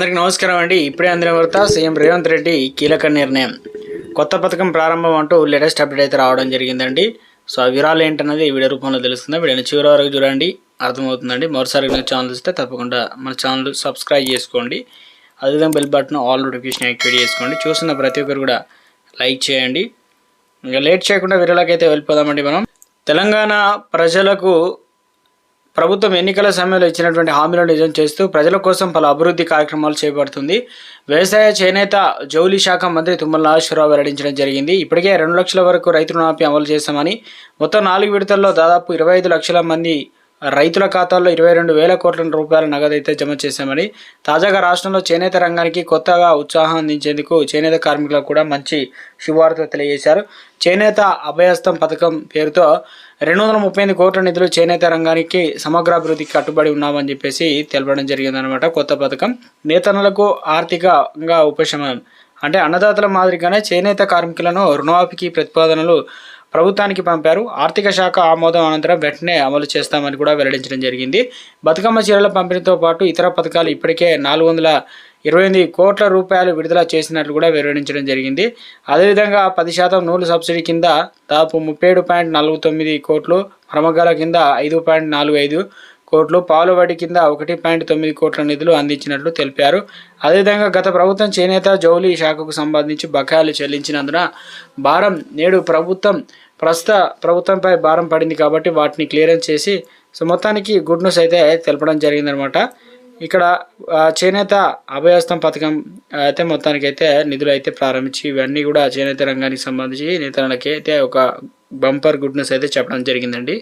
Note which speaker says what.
Speaker 1: అందరికి నమస్కారం అండి. ఇప్పుడే అందిన వార్త సీఎం రేవంత్ రెడ్డి కీలక నిర్ణయం. కొత్త పథకం ప్రారంభం అంటూ లేటెస్ట్ అప్డేట్ అయితే రావడం జరిగిందండి. సో ఆ వివరాలు ఏంటన్నది వీడియో రూపంలో తెలుస్తుంది. వీడియోని చివరి వరకు చూడండి. అర్థమవుతుందండి. మరోసారి కనుక ఛానల్ ఇస్తే తప్పకుండా మన ఛానల్ సబ్స్క్రైబ్ చేసుకోండి. అదేవిధంగా bell button all notification activate చేసుకోండి. చూస్తున్న ప్రతి ఒక్కరు కూడా లైక్ చేయండి. ఇంకా లేట్ చేయకుండా వీడియోలకైతే వెళ్ళిపోదామండి మనం. తెలంగాణ ప్రజలకు ప్రభుత్వం ఎన్నికల సమయంలో ఇచ్చినటువంటి హామీలను నిజం చేస్తూ ప్రజల కోసం పలు అభివృద్ధి కార్యక్రమాలు చేపడుతుంది. వ్యవసాయ చేనేత జౌలి శాఖ మంత్రి తుమ్మల నాగేశ్వరరావు వెల్లడించడం జరిగింది. ఇప్పటికే రెండు లక్షల వరకు రైతు రుణమాఫీ అమలు చేశామని మొత్తం నాలుగు విడతల్లో దాదాపు ఇరవై ఐదు లక్షల మంది రైతుల ఖాతాల్లో ఇరవై రెండు వేల కోట్ల రూపాయల నగదు అయితే జమ చేశామని తాజాగా రాష్ట్రంలో చేనేత రంగానికి కొత్తగా ఉత్సాహం అందించేందుకు చేనేత కార్మికులకు కూడా మంచి శుభవార్త తెలియజేశారు. చేనేత అభయస్థం పథకం పేరుతో రెండు వందల ముప్పై ఎనిమిది కోట్ల నిధులు చేనేత రంగానికి సమగ్రాభివృద్ధికి కట్టుబడి ఉన్నామని చెప్పేసి తెలపడం జరిగిందనమాట కొత్త పథకం. నేతనులకు ఆర్థికంగా ఉపశమనం. అంటే అన్నదాతల మాదిరిగానే చేనేత కార్మికులను రుణమాఫీకి ప్రతిపాదనలు ప్రభుత్వానికి పంపారు. ఆర్థిక శాఖ ఆమోదం అనంతరం వెంటనే అమలు చేస్తామని కూడా వెల్లడించడం జరిగింది. బతుకమ్మ చీరల పంపిణీతో పాటు ఇతర పథకాలు ఇప్పటికే నాలుగు వందల ఇరవై ఎనిమిది కోట్ల రూపాయలు విడుదల చేసినట్లు కూడా వెల్లడించడం జరిగింది. అదేవిధంగా పది శాతం నూలు సబ్సిడీ కింద దాదాపు ముప్పై ఏడు పాయింట్ నాలుగు తొమ్మిది కోట్లు మరమగాల కింద ఐదు పాయింట్ నాలుగు ఐదు కోట్లు పాలు వడ్డీ కింద ఒకటి పాయింట్ తొమ్మిది కోట్ల నిధులు అందించినట్లు తెలిపారు. అదేవిధంగా గత ప్రభుత్వం చేనేత జౌలి శాఖకు సంబంధించి బకాయిలు చెల్లించినందున భారం నేడు ప్రభుత్వం ప్రస్తుత ప్రభుత్వంపై భారం పడింది కాబట్టి వాటిని క్లియరెన్స్ చేసి సో మొత్తానికి గుడ్ న్యూస్ అయితే తెలపడం జరిగిందనమాట. ఇక్కడ చేనేత అభయస్తం పథకం అయితే మొత్తానికి అయితే నిధులు అయితే ప్రారంభించి ఇవన్నీ కూడా చేనేత రంగానికి సంబంధించి నేతలకి అయితే ఒక బంపర్ గుడ్ న్యూస్ అయితే చెప్పడం జరిగిందండి.